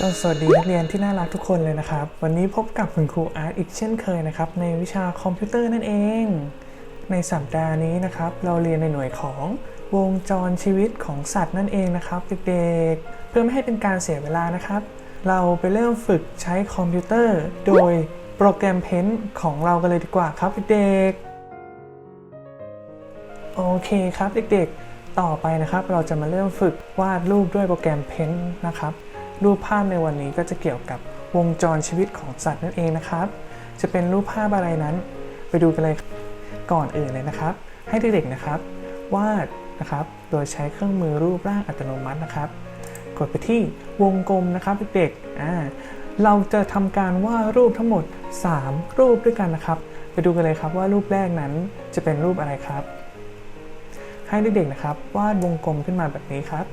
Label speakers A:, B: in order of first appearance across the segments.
A: ก็สวัสดีนักเรียนที่น่ารักทุกคนเลยนะครับ วันนี้พบกับคุณครูอาร์ตอีกเช่นเคยนะครับ ในวิชาคอมพิวเตอร์นั่นเอง ในสัปดาห์นี้นะครับ เราเรียนในหน่วยของวงจรชีวิตของสัตว์นั่นเองนะครับเด็กๆ เพื่อไม่ให้เป็นการเสียเวลานะครับ เราไปเริ่มฝึกใช้คอมพิวเตอร์ โดยโปรแกรมเพนของเรากันเลยดีกว่าครับเด็กๆโอเคครับเด็กๆ ต่อไปนะครับ เราจะมาเริ่มฝึกวาดรูปด้วยโปรแกรมเพนนะครับ รูปภาพในวันนี้ก็จะเกี่ยวกับวงจรชีวิตของสัตว์นั่นเองนะครับ จะเป็นรูปภาพอะไรนั้น ไปดูกันเลยก่อนอื่นเลยนะครับ ให้เด็กๆนะครับ วาดนะครับ โดยใช้เครื่องมือรูปร่างอัตโนมัตินะครับ กดไปที่วงกลมนะครับเด็กๆอ่าเราจะทำการวาดรูปทั้งหมด 3 รูปด้วยกันนะครับ ไปดูกันเลยครับว่ารูปแรกนั้นจะเป็นรูปอะไรครับ ให้เด็กๆนะครับวาดวงกลมขึ้นมาแบบนี้ครับ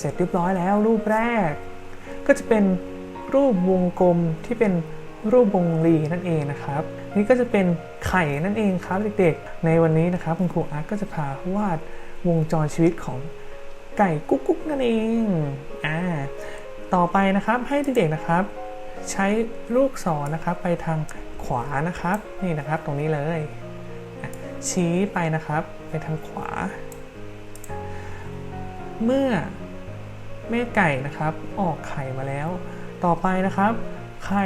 A: เสร็จเรียบร้อยแล้วรูปแรก ก็จะเป็นรูปวงกลมที่เป็นรูปวงรีนั่นเองนะครับ นี่ก็จะเป็นไข่นั่นเองครับเด็กๆ ในวันนี้นะครับคุณครูอาร์ตก็จะพาวาดวงจรชีวิตของไก่กุ๊กกุ๊กนั่นเองอ่าต่อไปนะครับให้เด็กๆนะครับ ใช้ลูกศรนะครับไปทางขวานะครับนี่นะครับตรงนี้เลย ชี้ไปนะครับไปทางขวา เมื่อ แม่ไก่นะครับ ออกไข่มาแล้ว ต่อไปนะครับไข่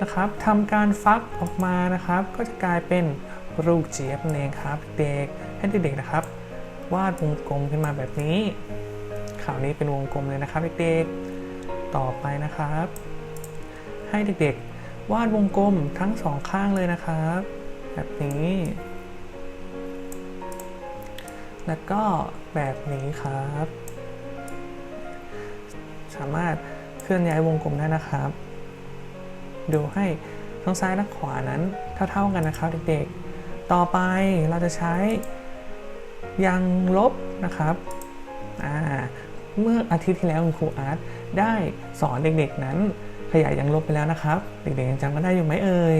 A: นะครับทำการฟักออกมานะครับ ก็จะกลายเป็นลูกเจี๊ยบเองครับ เด็กให้เด็กๆนะครับ วาดวงกลมขึ้นมาแบบนี้ข่าวนี้เป็นวงกลมเลยนะครับเด็กๆต่อไปนะครับ ให้เด็กๆ วาดวงกลมทั้งสองข้างเลยนะครับ แบบนี้ แล้วก็แบบนี้ครับามารถเคลื่อนย้ายวงกลมได้นะครับ ดูให้ทั้งซ้ายและขวานั้นเท่าๆกันนะครับเด็กๆ ต่อไปเราจะใช้ยางลบนะครับเมื่ออาทิตย์ที่แล้วคุณครูอาร์ตได้สอนเด็กๆนั้นขยายยางลบไปแล้วนะครับ เด็กๆยังจำกันได้อยู่ไหมเอ่ย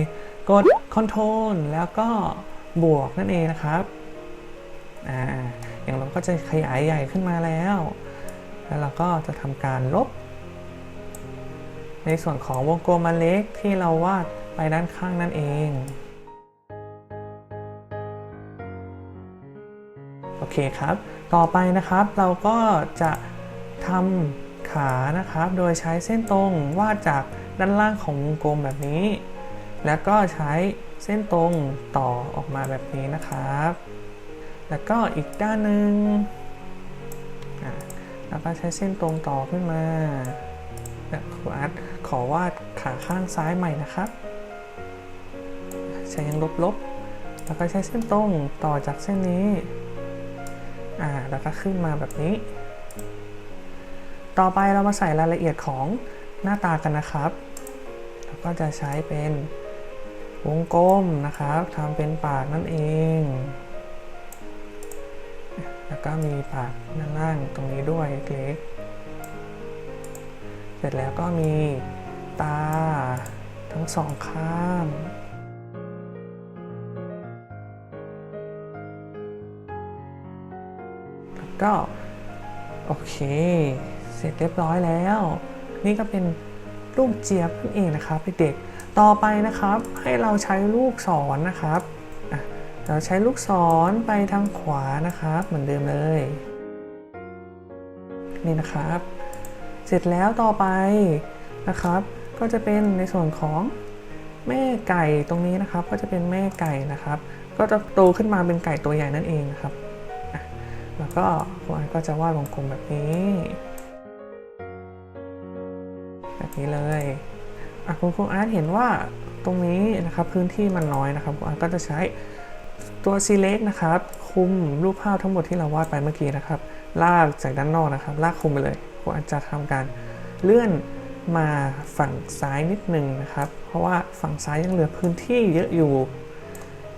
A: กด Ctrl แล้วก็บวกนั่นเองนะครับอ่าอย่างเราก็จะขยายใหญ่ขึ้นมาแล้ว แล้วเราก็จะทำการลบ ในส่วนของวงกลมอันเล็กที่เราวาดไปด้านข้างนั่นเอง โอเคครับ ต่อไปนะครับเราก็จะทำขานะครับ โดยใช้เส้นตรงวาดจากด้านล่างของวงกลมแบบนี้ แล้วก็ใช้เส้นตรงต่อออกมาแบบนี้นะครับ แล้วก็อีกด้านหนึ่งแล้วก็ใช้เส้นตรงต่อขึ้นมาแบบครูอา ขอวาดขาข้างซ้ายใหม่นะครับ ใช้ยังลบๆ แล้วก็ใช้เส้นตรงต่อจากเส้นนี้ อ่า แล้วก็ขึ้นมาแบบนี้ ต่อไปเรามาใส่รายละเอียดของหน้าตากันนะครับ แล้วก็จะใช้เป็นวงกลมนะครับทำเป็นปากนั่นเอง แล้วก็มีปากด้านล่างตรงนี้ด้วยเล็ก เสร็จแล้วก็มีตาทั้งสองข้างแล้วก็ โอเค เสร็จเรียบร้อยแล้ว นี่ก็เป็นลูกเจี๊ยบนั่นเองนะครับเด็กๆต่อไปนะครับให้เราใช้ลูกศรนนะครับเราใช้ลูกศรไปทางขวานะครับ เหมือนเดิมเลย นี่นะครับ เสร็จแล้วต่อไปนะครับ ก็จะเป็นในส่วนของแม่ไก่ตรงนี้นะครับ ก็จะเป็นแม่ไก่นะครับ ก็จะโตขึ้นมาเป็นไก่ตัวใหญ่นั่นเองนะครับแล้วก็ครูอาร์ตก็จะวาดวงกลมแบบนี้ แบบนี้เลยอะคุณครูอาร์ตเห็นว่าตรงนี้นะครับพื้นที่มันน้อยนะครับครูอาร์ตก็จะใช้ตัว select นะครับ คุมรูปภาพทั้งหมดที่เราวาดไปเมื่อกี้นะครับ ลากจากด้านนอกนะครับ ลากคุมไปเลย ครูอาร์ตจะทำการเลื่อนมาฝั่งซ้ายนิดนึงนะครับ เพราะว่าฝั่งซ้ายยังเหลือพื้นที่เยอะอยู่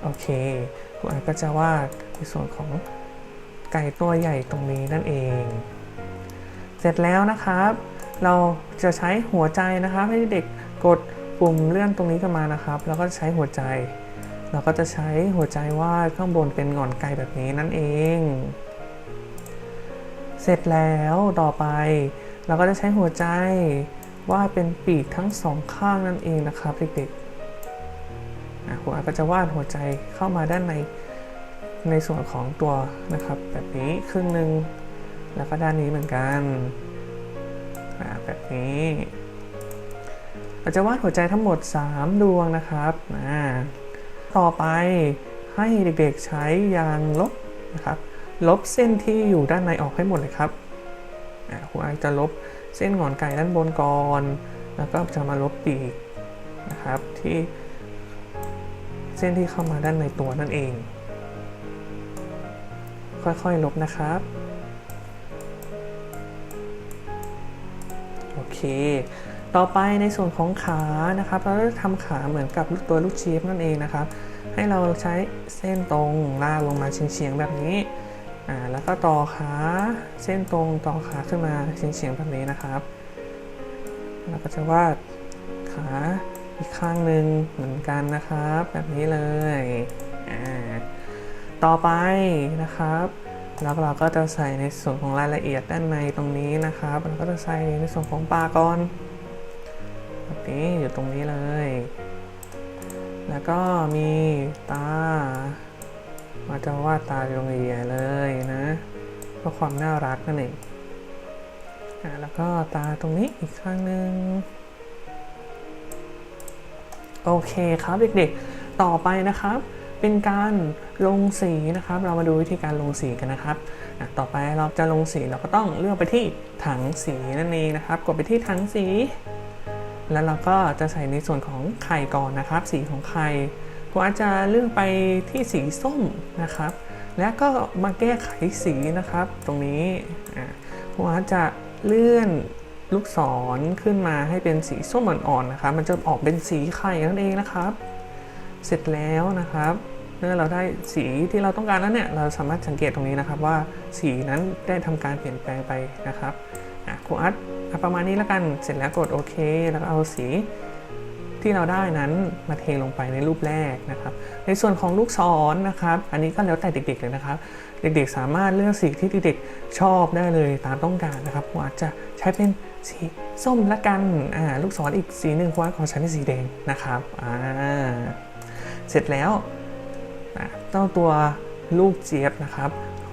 A: โอเคครูอาร์ตก็จะวาดในส่วนของไก่ตัวใหญ่ตรงนี้นั่นเอง เสร็จแล้วนะครับ เราจะใช้หัวใจนะครับ ให้เด็กกดปุ่มเลื่อนตรงนี้กันมานะครับ แล้วก็ใช้หัวใจ เราก็จะใช้หัวใจวาดข้างบนเป็นหงอนไก่แบบนี้นั่นเอง เสร็จแล้วต่อไป เราก็จะใช้หัวใจวาดเป็นปีกทั้งสองข้างนั่นเองนะครับเด็กๆหัวก็จะวาดหัวใจเข้ามาด้านในในส่วนของตัวนะครับ แบบนี้ครึ่งหนึ่งแล้วก็ด้านนี้เหมือนกันแบบนี้เราจะวาดหัวใจทั้งหมด 3 ดวงนะครับต่อไปให้เด็กๆใช้ยางลบนะครับ ลบเส้นที่อยู่ด้านในออกให้หมดเลยครับครูไอจะลบเส้นงอนไก่ด้านบนก่อน แล้วก็จะมาลบปีกนะครับที่เส้นที่เข้ามาด้านในตัวนั่นเอง ค่อยๆลบนะครับ โอเค ต่อไปในส่วนของขานะครับ เราจะทำขาเหมือนกับตัวลูกชีฟนั่นเองนะครับ ให้เราใช้เส้นตรงลากลงมาเฉียงๆแบบนี้ อ่าแล้วก็ต่อขาเส้นตรงต่อขาขึ้นมาเฉียงๆแบบนี้นะครับเราก็จะวาดขาอีกข้างหนึ่งเหมือนกันนะครับ แบบนี้เลยอ่าต่อไปนะครับแล้วเราก็จะใส่ในส่วนของรายละเอียดด้านในตรงนี้นะครับ เราก็จะใส่ในส่วนของปลาก่อนแบบนี้อยู่ตรงนี้เลย แล้วก็มีตา เราจะวาดตาอยู่ตรงใหญ่ๆเลยนะเพื่อความน่ารักนั่นเองอะแล้วก็ตาตรงนี้อีกข้างหนึ่งโอเคครับเด็กๆ ต่อไปนะครับ เป็นการลงสีนะครับ เรามาดูวิธีการลงสีกันนะครับอะต่อไปเราจะลงสีเราก็ต้องเลือกไปที่ถังสีนั่นเองนะครับ กดไปที่ถังสี แล้วเราก็จะใส่ในส่วนของไข่ก่อนนะครับ สีของไข่ ผมอาจจะเลื่อกไปที่สีส้มนะครับ แล้วก็มาแก้ไขสีนะครับ ตรงนี้อะผมอาจจะเลื่อนลูกศรขึ้นมาให้เป็นสีส้มอ่อนๆนะครับ มันจะออกเป็นสีไข่นั่นเองนะครับ เสร็จแล้วนะครับเมื่อเราได้สีที่เราต้องการแล้วเนี่ย เราสามารถสังเกตตรงนี้นะครับว่าสีนั้นได้ทำการเปลี่ยนแปลงไปนะครับครูอัดอะประมาณนี้แล้วกัน เสร็จแล้วกดโอเค แล้วเอาสี ที่เราได้นั้นมาเทลงไปในรูปแรกนะครับ ในส่วนของลูกศรนะครับ อันนี้ก็แล้วแต่เด็กๆเลยนะครับ เด็กๆสามารถเลือกสีที่เด็กๆชอบได้เลยตามต้องการนะครับครูอัดจะใช้เป็นสีส้มละกันอ่าลูกศรออีกสีหนึ่งครูอัดขอใช้เป็นสีแดงนะครับอ่าเสร็จแล้วเจ้าตัวลูกเจี๊ยบนะครับ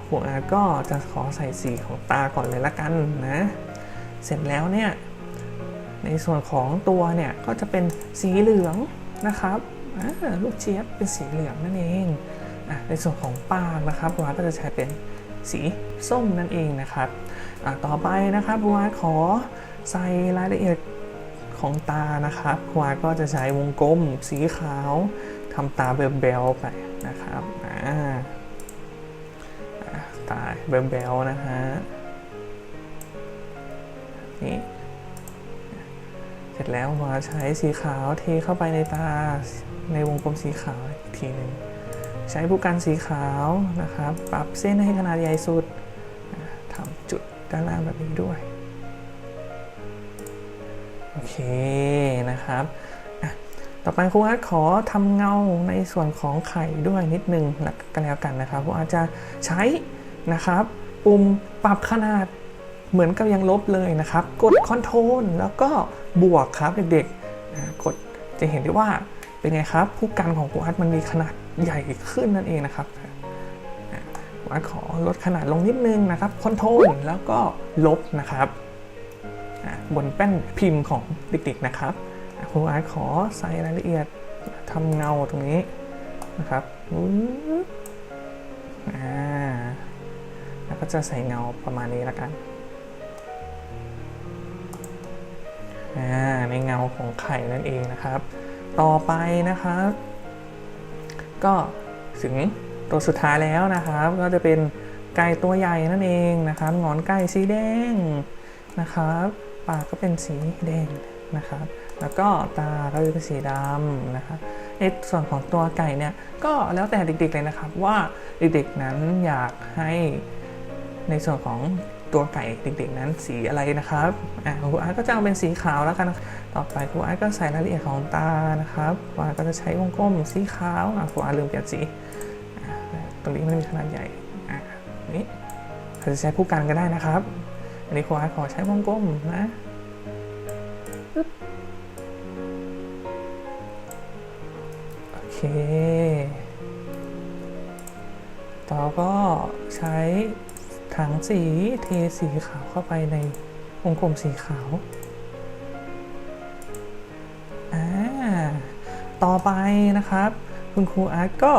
A: หัวก็จะขอใส่สีของตาก่อนเลยละกันนะ เสร็จแล้วเนี่ย ในส่วนของตัวเนี่ยก็จะเป็นสีเหลืองนะครับลูกเจี๊ยบเป็นสีเหลืองนั่นเองอในส่วนของปากนะครับบัวก็จะใช้เป็นสีส้มนั่นเองนะครับต่อไปนะครับบัวขอใส่รายละเอียดของตานะครับบัวก็จะใช้วงกลมสีขาวทำตาเบลๆไปนะครับอ่าอ่าตาเบลๆนะฮะนี่ ร็จแล้วมาใช้สีขาวเทเข้าไปในตาในวงกลมสีขาวอีกทีหนึ่งใช้ผู้กันสีขาวนะครับ ปรับเส้นให้ขนาดใหญ่สุดทำจุดด้านล่างแบบนี้ด้วย โอเคนะครับต่อไปครูอาร์ตขอทำเงาในส่วนของไข่ด้วยนิดนึงแล้วกันแล้วกันนะครับครูอาร์ตจะใช้นะครับ ปุ่มปรับขนาด เหมือนกับยังลบเลยนะครับ กดคอนโทรลแล้วก็บวกครับเด็กๆกดจะเห็นได้ว่าเป็นไงครับ ผู้กันของครูอาร์ตมันมีขนาดใหญ่ขึ้นนั่นเองนะครับอ่าครูอาร์ตขอลดขนาดลงนิดนึงนะครับคอนโทรลแล้วก็ลบนะครับบนแป้นพิมพ์ของเด็กๆนะครับครูอาร์ตขอใส่รายละเอียดทำเงาตรงนี้นะครับปึ๊บอ่าแล้วก็จะใส่เงาประมาณนี้แล้วกัน ในเงาของไข่นั่นเองนะครับ ต่อไปนะครับ ก็ถึงตัวสุดท้ายแล้วนะครับ ก็จะเป็นไก่ตัวใหญ่นั่นเองนะครับงอนไก่สีแดงนะครับปากก็เป็นสีแดงนะครับ แล้วก็ตาก็จะเป็นสีดำนะครับในส่วนของตัวไก่เนี่ยก็แล้วแต่เด็กๆเลยนะครับว่าเด็กๆนั้นอยากให้ในส่วนของ ตัวไก่เด็กๆนั้นสีอะไรนะครับอะครูอาร์ตก็จะเอาเป็นสีขาวแล้วกัน ต่อไปครูอาร์ตก็ใส่รายละเอียดของตานะครับครูอาร์ตก็จะใช้วงกลมสีขาวอะครูอาร์ตลืมเปลี่ยนสีตรงนี้มันมีขนาดใหญ่อะนี่อาจจะใช้ผู้กันก็ได้นะครับ อันนี้ครูอาร์ตขอใช้วงกลมนะโอเค ต่อก็ใช้ ถังสีเทสีขาวเข้าไปในวงกลมสีขาวต่อไปนะครับ คุณครูอาร์ตก็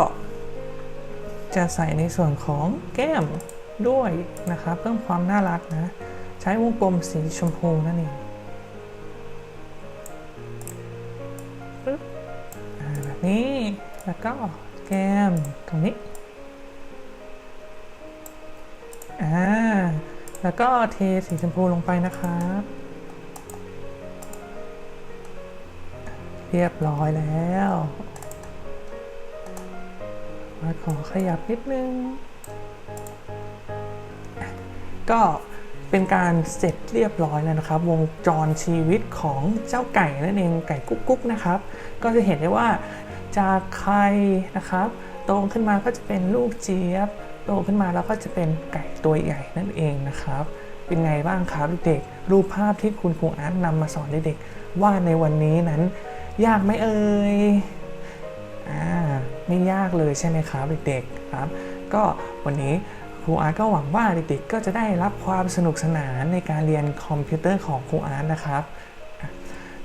A: จะใส่ในส่วนของแก้มด้วยนะครับ เพิ่มความน่ารักนะ ใช้วงกลมสีชมพูนั่นเองแบบนี้แล้วก็แก้มตรงนี้ อ่า แล้วก็เทสีชมพูลงไปนะครับ เรียบร้อยแล้วมาขอขยับนิดนึง ก็เป็นการเสร็จเรียบร้อยแล้วนะครับ วงจรชีวิตของเจ้าไก่นั่นเองไก่กุ๊กกุ๊กนะครับ ก็จะเห็นได้ว่าจากไข่นะครับโตขึ้นมาก็จะเป็นลูกเจี๊ยบ โตขึ้นมาแล้วก็จะเป็นไก่ตัวใหญ่นั่นเองนะครับ เป็นไงบ้างครับเด็กๆรูปภาพที่คุณครูอาร์ตนำมาสอนเด็กๆว่าในวันนี้นั้น ยากไหมเอ่ยอ่าไม่ยากเลยใช่ไหมครับเด็กๆครับ ก็วันนี้ครูอาร์ตก็หวังว่าเด็กๆก็จะได้รับความสนุกสนานในการเรียนคอมพิวเตอร์ของครูอาร์ตนะครับ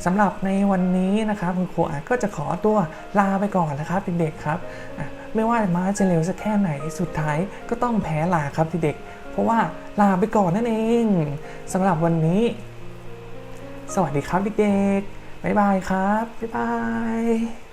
A: สำหรับในวันนี้นะครับคุณครูอาจก็จะขอตัวลาไปก่อนนะครับเด็กๆครับ ไม่ว่าม้าจะเร็วสักแค่ไหนสุดท้ายก็ต้องแพ้ลาครับเด็กๆเพราะว่าลาไปก่อนนั่นเองสำหรับวันนี้ สวัสดีครับเด็กๆบ๊ายบายครับบ๊ายบาย